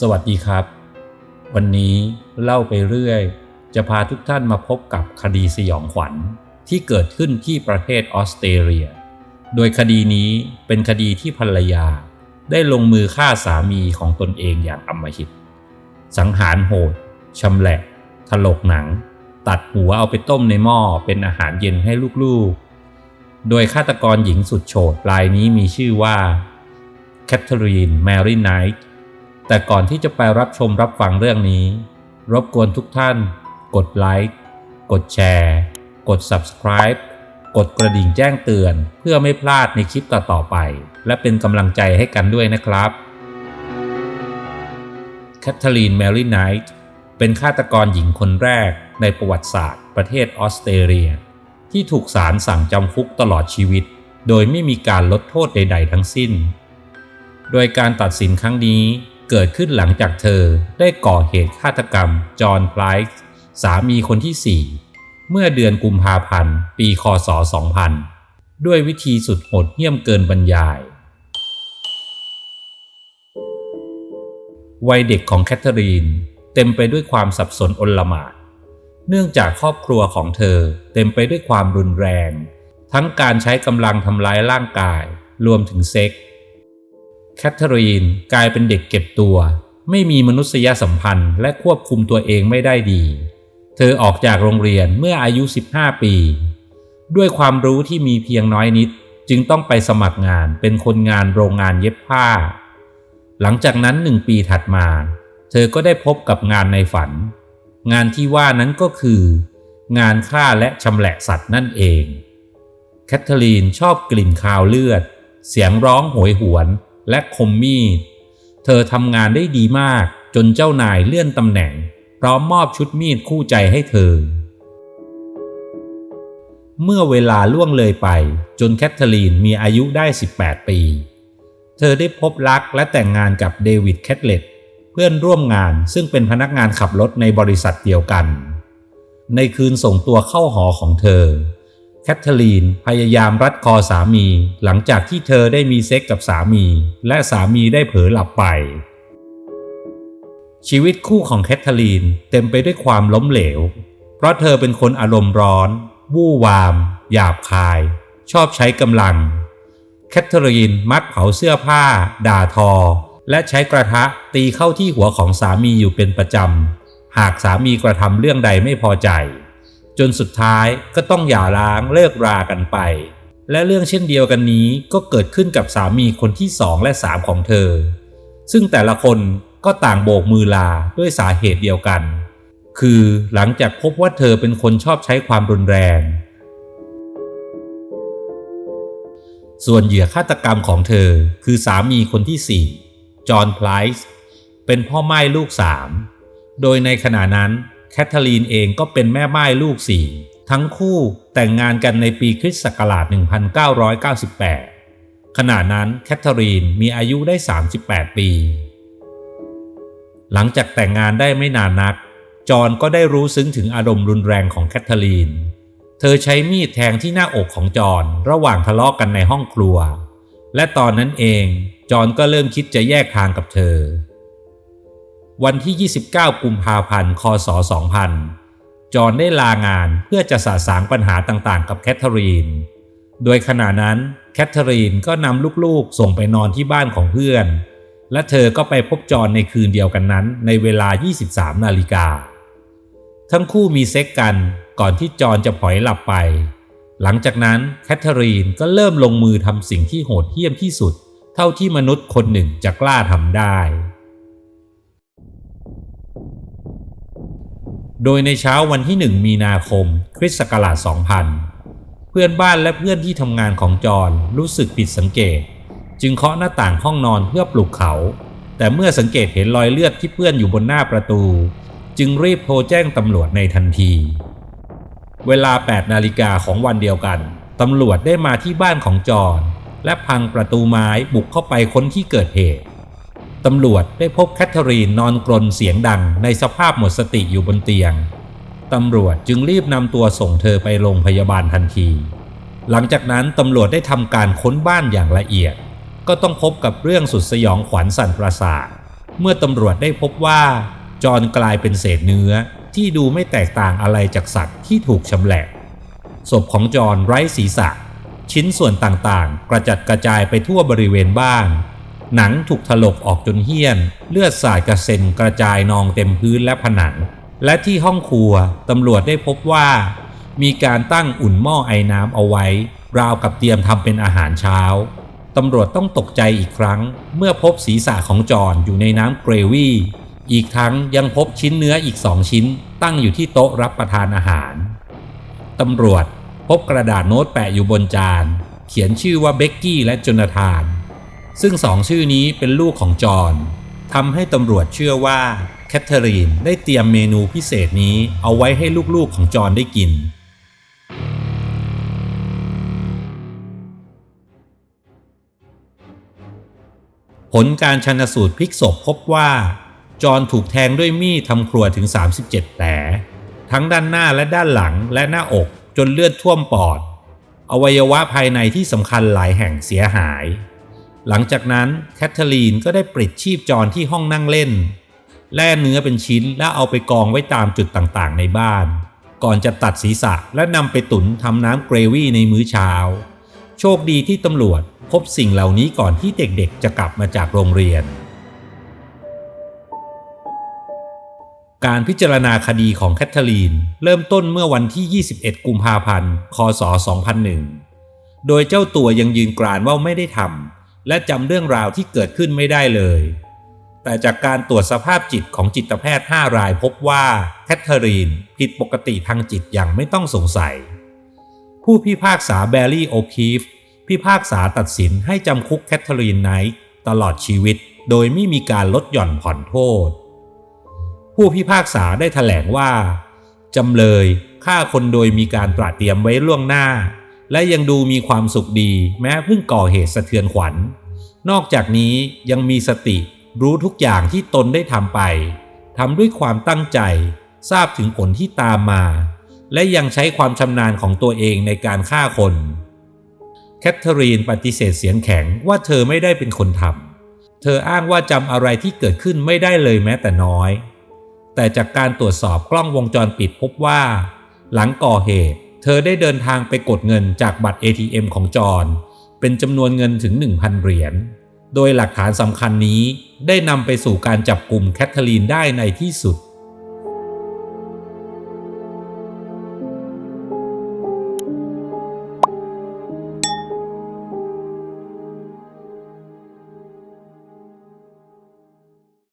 สวัสดีครับ วันนี้เล่าไปเรื่อย จะพาทุกท่านมาพบกับคดีสยองขวัญที่เกิดขึ้นที่ประเทศออสเตรเลีย โดยคดีนี้เป็นคดีที่ภรรยา ได้ลงมือฆ่าสามีของตนเองอย่างอำมหิต สังหารโหดชำแหละถลกหนัง ตัดหัวเอาไปต้มในหม้อเป็นอาหารเย็นให้ลูกๆ โดยฆาตกรหญิงสุดโฉดรายนี้มีชื่อว่าแคทเธอรีนแมรี่ไนท์ แต่ก่อนที่จะไปรับชมรับฟังเรื่องนี้ รบกวนทุกท่าน กดไลค์ กดแชร์ กด subscribe กดกระดิ่งแจ้งเตือน เพื่อไม่พลาดในคลิปต่อๆไป และเป็นกำลังใจให้กันด้วยนะครับแคทเธอรีนแมรี่ไนท์เป็นฆาตกรหญิงคนแรกในประวัติศาสตร์ ประเทศออสเตรเลีย ที่ถูกศาลสั่งจำคุกตลอดชีวิต โดยไม่มีการลดโทษใด ๆ ทั้งสิ้น โดยการตัดสินครั้งนี้ เกิดขึ้นหลังจากเธอได้ก่อเหตุฆาตกรรม จอห์นไพรส์สามีคนที่ 4 เมื่อเดือนกุมภาพันธ์ ปีคศ 2000 ด้วยวิธีสุดโหดเหี้ยมเกินบรรยาย วัยเด็กของแคทเธอรีน เต็มไปด้วยความสับสนอนลหม่านเนื่องจากครอบครัวของเธอเต็มไปด้วยความรุนแรง ทั้งการใช้กำลังทำร้ายร่างกาย รวมถึงเซ็ก แคทเธอรีนกลายเป็นเด็กเก็บตัว ไม่มีมนุษยสัมพันธ์และควบคุมตัวเองไม่ได้ดี เธอออกจากโรงเรียนเมื่ออายุ 15 ปี ด้วยความรู้ที่มีเพียงน้อยนิด จึงต้องไปสมัครงานเป็นคนงานโรงงานเย็บผ้า หลังจากนั้นหนึ่งปีถัดมา เธอก็ได้พบกับงานในฝัน งานที่ว่านั้นก็คือ งานฆ่าและชำแหละสัตว์นั่นเอง แคทเธอรีนชอบกลิ่นคาวเลือด เสียงร้องโหยหวน และคมมีด เธอทำงานได้ดีมากจนเจ้านายเลื่อนตำแหน่ง พร้อมมอบชุดมีดคู่ใจให้เธอ เมื่อเวลาล่วงเลยไปจนแคทเธอรีนมีอายุได้ 18 ปี เธอได้พบรักและแต่งงานกับเดวิดแคทเลตเพื่อนร่วมงานซึ่งเป็นพนักงานขับรถในบริษัทเดียวกัน ในคืนส่งตัวเข้าหอของเธอ แคทเธอรีนพยายามรัดคอสามี หลังจากที่เธอได้มีเซ็กกับสามี และสามีได้เผลอหลับไป ชีวิตคู่ของแคทเธอรีนเต็มไปด้วยความล้มเหลว เพราะเธอเป็นคนอารมณ์ร้อน วู่วาม หยาบคาย ชอบใช้กำลัง แคทเธอรีนมักเผาเสื้อผ้า ด่าทอ และใช้กระทะตีเข้าที่หัวของสามีอยู่เป็นประจำ หากสามีกระทำเรื่องใดไม่พอใจ จนสุดท้ายก็ต้องหย่าร้างเลิกรากันไป และเรื่องเช่นเดียวกันนี้ก็เกิดขึ้นกับสามีคนที่สองและสามของเธอ ซึ่งแต่ละคนก็ต่างโบกมือลาด้วยสาเหตุเดียวกัน คือหลังจากพบว่าเธอเป็นคนชอบใช้ความรุนแรง ส่วนเหยื่อฆาตกรรมของเธอคือสามีคนที่สี่จอห์นไพรส์เป็นพ่อไม้ลูกสาม โดยในขณะนั้น แคทเธอรีนเองก็เป็นแม่ไม้ลูกสี่ทั้งคู่แต่งงานกันในปีคริสต์ศักราช 1998 ขณะนั้นแคทเธอรีนมีอายุได้ 38 ปี หลังจากแต่งงานได้ไม่นานนัก จอนก็ได้รู้ซึ้งถึงอารมณ์รุนแรงของแคทเธอรีน เธอใช้มีดแทงที่หน้าอกของจอนระหว่างทะเลาะกกันในห้องครัว และตอนนั้นเองจอนก็เริ่มคิดจะแยกทางกับเธอ วันที่ 29 กุมภาพันธ์ คศ 2000 จอห์นได้ลางานเพื่อจะสาสางปัญหาต่างๆ กับแคทเธอรีน โดยขณะนั้นแคทเธอรีนก็นำลูกๆ ส่งไปนอนที่บ้านของเพื่อน และเธอก็ไปพบจอห์นในคืนเดียวกันนั้น ในเวลา 23 นาฬิกา ทั้งคู่มีเซ็กกันก่อนที่จอห์นจะผอยหลับไป หลังจากนั้นแคทเธอรีนก็เริ่มลงมือทำสิ่งที่โหดเหี้ยมที่สุด เท่าที่มนุษย์คนหนึ่งจะกล้าทำได้ โดยในเช้าวันที่ 1 มีนาคม คริสต์ศักราช 2000 เพื่อนบ้านและเพื่อนที่ทำงานของจอห์นรู้สึกผิดสังเกต จึงเคาะหน้าต่างห้องนอนเพื่อปลุกเขา แต่เมื่อสังเกตเห็นรอยเลือดที่เปื้อนอยู่บนหน้าประตู จึงรีบโทรแจ้งตำรวจในทันที เวลา 8 นาฬิกาของวันเดียวกัน ตำรวจได้มาที่บ้านของจอห์นและพังประตูไม้บุกเข้าไปค้นที่เกิดเหตุ ตำรวจได้พบแคทเธอรีนนอนกรนเสียงดังในสภาพหมดสติอยู่บนเตียง ตำรวจจึงรีบนำตัวส่งเธอไปโรงพยาบาลทันที หลังจากนั้นตำรวจได้ทำการค้นบ้านอย่างละเอียด ก็ต้องพบกับเรื่องสุดสยองขวัญสั่นประสาทเมื่อตำรวจได้พบว่า จอห์นกลายเป็นเศษเนื้อที่ดูไม่แตกต่างอะไรจากสัตว์ที่ถูกชำแหละ ศพของจอห์นไร้ศีรษะ ชิ้นส่วนต่างๆ กระจัดกระจายไปทั่วบริเวณบ้าน หนังถูกถลกออกจนเหี้ยน เลือดสาดกระเซ็นกระจายนองเต็มพื้นและผนัง และที่ห้องครัวตำรวจได้พบว่า มีการตั้งอุ่นหม้อไอ้น้ำเอาไว้ ราวกับเตรียมทำเป็นอาหารเช้าตำรวจต้องตกใจอีกครั้ง เมื่อพบศีรษะของจอนอยู่ในน้ำเกรวี่อีกทั้งยังพบชิ้นเนื้ออีกสองชิ้น ตั้งอยู่ที่โต๊ะรับประทานอาหาร ตำรวจพบกระดาษโน้ตแปะอยู่บนจาน เขียนชื่อว่าเบกกี้และจนาธาน ซึ่งสองชื่อนี้เป็นลูกของจอห์นทำให้ตำรวจเชื่อว่าแคทเธอรีนได้เตรียมเมนูพิเศษนี้เอาไว้ให้ลูกๆของจอห์นได้กิน ผลการชันสูตรพลิกศพพบว่า จอห์นถูกแทงด้วยมีดทำครัวถึง 37 แผล ทั้งด้านหน้าและด้านหลังและหน้าอกจนเลือดท่วมปอด อวัยวะภายในที่สำคัญหลายแห่งเสียหาย หลังจากนั้นแคทเธอรีนก็ได้ปลิดชีพจรที่ห้องนั่งเล่น แล่เนื้อเป็นชิ้นแล้วเอาไปกองไว้ตามจุดต่างๆ ในบ้าน ก่อนจะตัดศีรษะและนำไปตุ๋นทำน้ำเกรวี่ในมื้อเช้า โชคดีที่ตำรวจพบสิ่งเหล่านี้ก่อนที่เด็กๆ จะกลับมาจากโรงเรียน การพิจารณาคดีของแคทเธอรีน เริ่มต้นเมื่อวันที่ 21 กุมภาพันธ์ คศ 2001 โดยเจ้าตัวยังยืนกรานว่าไม่ได้ทำ และจำเรื่องราวที่เกิดขึ้นไม่ได้เลย แต่จากการตรวจสภาพจิตของจิตแพทย์ 5 รายพบว่าแคทเธอรีนผิดปกติทางจิตอย่างไม่ต้องสงสัย ผู้พิพากษาแบร์รี่โอคีฟพิพากษาตัดสินให้จำคุกแคทเธอรีนไนท์ตลอดชีวิต โดยไม่มีการลดหย่อนผ่อนโทษ ผู้พิพากษาได้ถแถลงว่าจำเลยฆ่าคนโดยมีการตระเตรียมไว้ล่วงหน้า และยังดูมีความสุขดี แม้เพิ่งก่อเหตุสะเทือนขวัญ นอกจากนี้ยังมีสติรู้ทุกอย่างที่ตนได้ทำไปทำด้วยความตั้งใจ ทราบถึงผลที่ตามมา และยังใช้ความชำนาญของตัวเองในการฆ่าคนแคทเธอรีนปฏิเสธเสียงแข็งว่าเธอไม่ได้เป็นคนทำเธออ้างว่าจำอะไรที่เกิดขึ้นไม่ได้เลยแม้แต่น้อย แต่จากการตรวจสอบกล้องวงจรปิดพบว่า หลังก่อเหตุ เธอได้เดินทางไปกดเงินจากบัตร ATM ของจอห์นเป็นจำนวนเงินถึง 1,000 เหรียญ โดยหลักฐานสำคัญนี้ได้นำไปสู่การจับกลุ่มแคทเธอรีนได้ในที่สุด